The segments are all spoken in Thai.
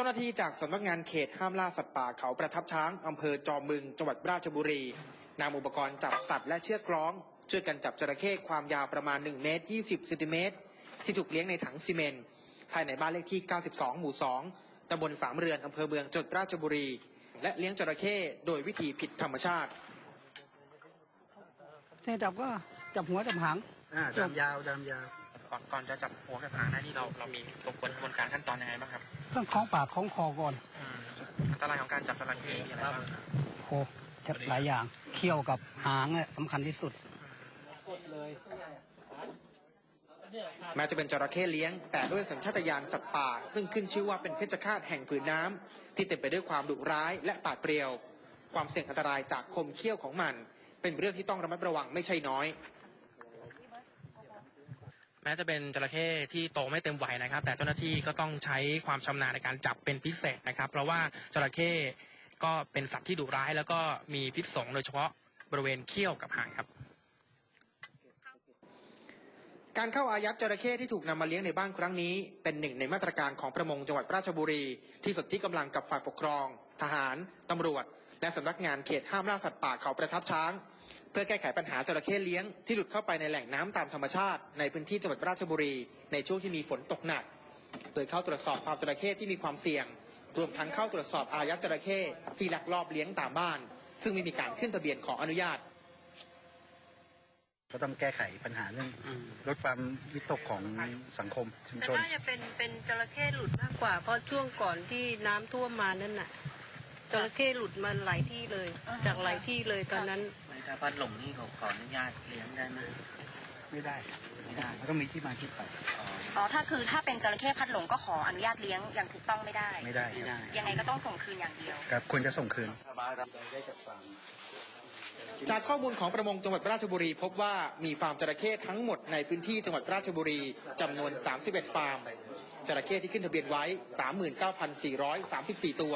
จ้าหน้าที่จากสำนักงานเขตห้ามล่าสัตว์ป่าเขาประทับช้างอำเภอจอมบึงจังหวัดราชบุรีนำอุปกรณ์จับสัตว์และเชือกคล้อง ช่วยกันจับจระเข้ความยาวประมาณ 1 เมตร 20เซนติเมตรที่ถูกเลี้ยงในถังซีเมนต์ภายในบ้านเลขที่ 92 หมู่ 2ตำบลสามเรือนอำเภอเมืองจังหวัดราชบุรี และเลี้ยงจระเข้โดยวิธีผิดธรรมชาติที่จับก็จับหัวจับหางอ่าดามยาวดามยาว ก่อนก่อนจะจับหัวกับหางหน้าที่เราเรามีกระบวนกระบวนการขั้นตอนยังไงบ้างครับต้องคล้องปากคล้องคอก่อนอืมอันตรายของการจับจระเข้มีอะไรบ้างโอ้จะหลายอย่างเขี้ยวกับหางเนี่ยสำคัญที่สุดแม้จะเป็นจระเข้เลี้ยง แต่ด้วยสัญชาตญาณสัตว์ป่า ซึ่งขึ้นชื่อว่าเป็นเพชฌฆาตแห่งผืนน้ำที่เต็มไปด้วยความดุร้ายและปราดเปรียว ความเสี่ยงอันตรายจากคมเขี้ยวของมัน เป็นเรื่องที่ต้องระมัดระวังไม่ใช่น้อย แม้จะเป็นจระเข้ที่โตไม่เต็มวัยนะครับ แต่เจ้าหน้าที่ก็ต้องใช้ความชำนาญในการจับเป็นพิเศษนะครับ เพราะว่าจระเข้ก็เป็นสัตว์ที่ดุร้าย แล้วก็มีพิษสงโดยเฉพาะบริเวณเขี้ยวกับหางครับ การเข้าอายัดจระเข้ที่ถูกนำมาเลี้ยงในบ้านครั้งนี้ เป็นหนึ่งในมาตรการของประมงจังหวัดราชบุรี ที่สนที่กำลังกับฝ่ายปกครอง ทหารตำรวจ และสำนักงานเขตห้ามล่าสัตว์ป่าเขาประทับช้าง เพื่อแก้ไขปัญหาจระเข้เลี้ยงที่หลุดเข้าไปในแหล่งน้ำตามธรรมชาติในพื้นที่จังหวัดราชบุรี ในช่วงที่มีฝนตกหนัก โดยเข้าตรวจสอบฟาร์มจระเข้ที่มีความเสี่ยง รวมทั้งเข้าตรวจสอบอายัดจระเข้ที่ลักลอบเลี้ยงตามบ้าน ซึ่งไม่มีการขึ้นทะเบียนขออนุญาต ก็ต้องแก้ไขปัญหาเรื่องลดความวิตกของสังคมชุมแต่ชน น่าจะเป็นเป็นจระเข้หลุดมากกว่า เพราะช่วงก่อนที่น้ำท่วมมานั่นน่ะ จระเข้หลุดมาหลายที่เลย จากหลายที่เลยตอนนั้นไม่ถ้าพัดหลงนี่เขาขออนุญาตเลี้ยงได้ไหมไม่ได้ไม่ได้มันต้องมีที่มาที่ไปอ๋ออ๋อถ้าคือถ้าเป็นจระเข้พัดหลงก็ขออนุญาตเลี้ยงอย่างถูกต้องไม่ได้ไม่ได้ ไม่ได้ยังไงก็ต้องส่งคืนอย่างเดียวครับควรจะส่งคืนจากข้อมูลของประมงจังหวัดราชบุรีพบว่ามีฟาร์มจระเข้ทั้งหมดในพื้นที่จังหวัดราชบุรีจำนวน 31 ฟาร์มจระเข้ที่ขึ้นทะเบียนไว้ 39,434 ตัว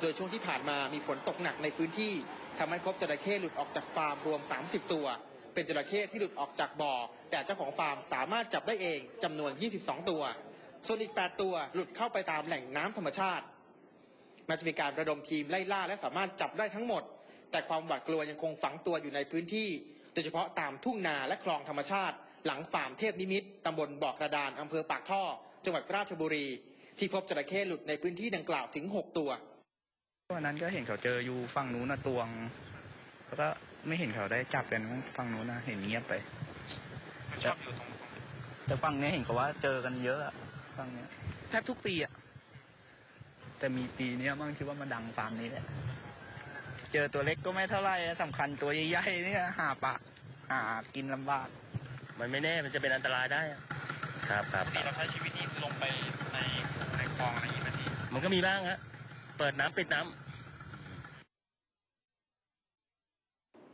โดยช่วงที่ผ่านมามีฝนตกหนักในพื้นที่ทำให้พบจระเข้หลุดออกจากฟาร์มรวม 30 ตัว เป็นจระเข้ที่หลุดออกจากบ่อ แต่เจ้าของฟาร์มสามารถจับได้เองจำนวน 22 ตัว ส่วนอีก 8 ตัวหลุดเข้าไปตามแหล่งน้ำธรรมชาติแม้จะมีการระดมทีมไล่ล่าและสามารถจับได้ทั้งหมด แต่ความหวาดกลัวยังคงฝังตัวอยู่ในพื้นที่โดยเฉพาะตามทุ่งนาและคลองธรรมชาติ หลังฟาร์มเทพนิมิตตำบลบ่อกระดานอำเภอปากท่อ จังหวัดราชบุรี ที่พบจระเข้หลุดในพื้นที่ดังกล่าวถึง 6 ตัว วันนั้นก็เห็นเขาเจออยู่ฝั่งนู้นนะตวง แล้วก็ไม่เห็นเขาได้จับกันฝั่งนู้นนะเห็นเงียบไปมันชอบอยู่ตรงแต่ฝั่งเนี้ยเห็นเขาว่าเจอกันเยอะอะฝั่งเนี้ยแทบทุกปีอะแต่มีปีเนี้ยมั่งคิดว่ามาดังฟาร์มนี้แหละเจอตัวเล็กก็ไม่เท่าไหร่อะสำคัญตัวใหญ่ๆเนี่ยหาปะหากินลำบาก มันไม่แน่มันจะเป็นอันตรายได้อะครับครับปกติเราใช้ชีวิตนี่คือลงไปในในคลองอะไรอย่างนี้ไหมพี่มันก็มีบ้างฮะ เปิดน้ำปิดน้ำ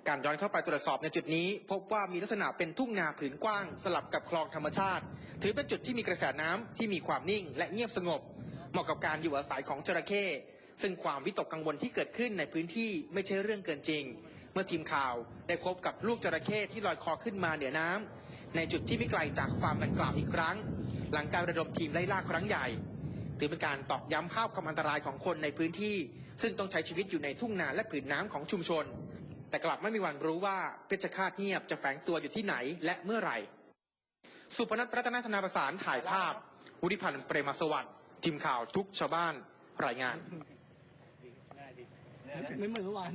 การย้อนเข้าไปตรวจสอบในจุดนี้ พบว่ามีลักษณะเป็นทุ่งนาผืนกว้าง สลับกับคลองธรรมชาติ ถือเป็นจุดที่มีกระแสน้ำที่มีความนิ่งและเงียบสงบ เหมาะกับการอยู่อาศัยของจระเข้ซึ่งความวิตกกังวลที่เกิดขึ้นในพื้นที่ไม่ใช่เรื่องเกินจริง เมื่อทีมข่าวได้พบกับลูกจระเข้ที่ลอยคอขึ้นมาเหนือน้ำในจุดที่ไม่ไกลจากฟาร์มดังกล่าวอีกครั้ง หลังการระดมทีมไล่ล่าครั้งใหญ่ ถือเป็นการตอกย้ำภาพความอันตรายของคนในพื้นที่ ซึ่งต้องใช้ชีวิตอยู่ในทุ่งนาและผืนน้ำของชุมชน แต่กลับไม่มีวันรู้ว่าเพชฌฆาตเงียบจะแฝงตัวอยู่ที่ไหนและเมื่อไหร่ สุพนัทรัตนธนาประสานถ่ายภาพ วุฒิพันธ์เปรมสวัสดิ์ทีมข่าวทุกชาวบ้านรายงาน ไม่เหมือนเมื่อวาน